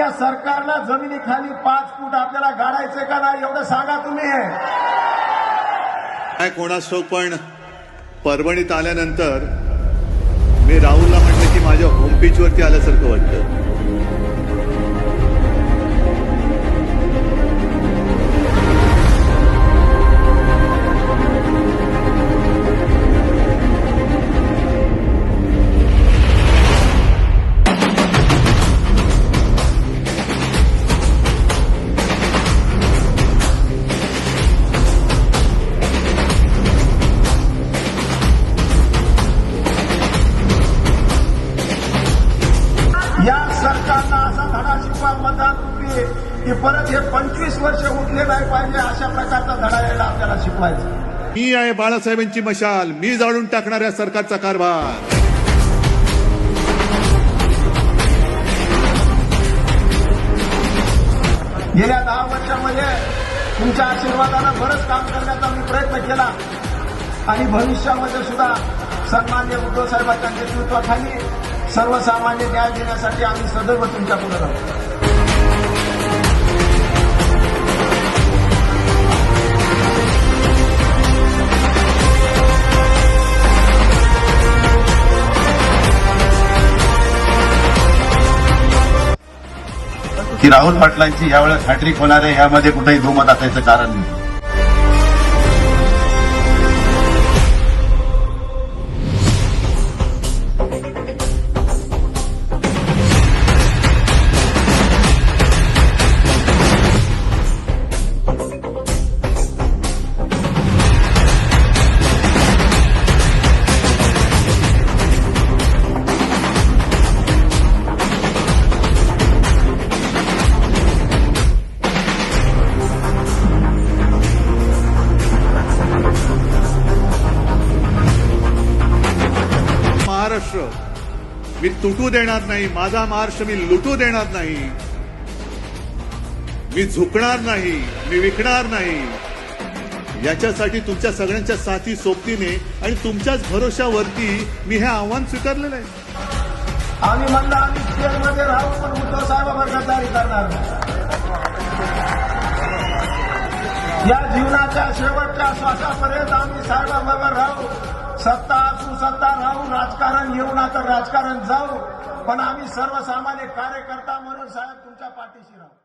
त्या सरकारला जमिनीखाली पाच फूट आपल्याला गाडायचं का नाही एवढं सांगा तुम्ही. काय कोणासो पण परभणीत आल्यानंतर मी राहुलला म्हटलं की माझ्या होम पिचवरती आल्यासारखं वाटतं. या सरकारनं असा धडा शिकवा मतदान रूपी की परत हे पंचवीस वर्ष उठले नाही पाहिजे अशा प्रकारचा धडा यायला आपल्याला शिकवायचा. मी आहे बाळासाहेबांची मशाल. मी जाळून टाकणाऱ्या सरकारचा कारभार. गेल्या दहा वर्षामध्ये तुमच्या आशीर्वादानं बरंच काम करण्याचा मी प्रयत्न केला. आणि भविष्यामध्ये सुद्धा सन्मान्य उद्धव साहेबांच्या नेतृत्वाखाली सर्वसामान्य न्याय देण्यासाठी आम्ही सदैव तुमच्यापुढे राहतो की राहुल पाटलांची यावेळेस हॅट्रिक होणार आहे यामध्ये कुठेही दुमत असायचं कारण नाही. महाराष्ट्र. मी तुटू देणार नाही माझा महाराष्ट्र मी लुटू देणार नाही. मी झुकणार नाही मी विकणार नाही. याच्यासाठी तुमच्या सगळ्यांच्या साथी सोबतीने आणि तुमच्याच भरोशावरती मी हे आव्हान स्वीकारलेलं आहे. आम्ही म्हणलं आम्ही जेलमध्ये राहू पण उद्धव साहेबांवर गद्दारी करणार या जीवनाच्या शेवटच्या श्वासापर्यंत आम्ही साहेबांबरोबर राहू. सत्ता असू राजकारण येऊ ना तर राजकारण जाऊ. पण आम्ही सर्वसामान्य कार्यकर्ता म्हणून साहेब तुमच्या पाठीशी राहू.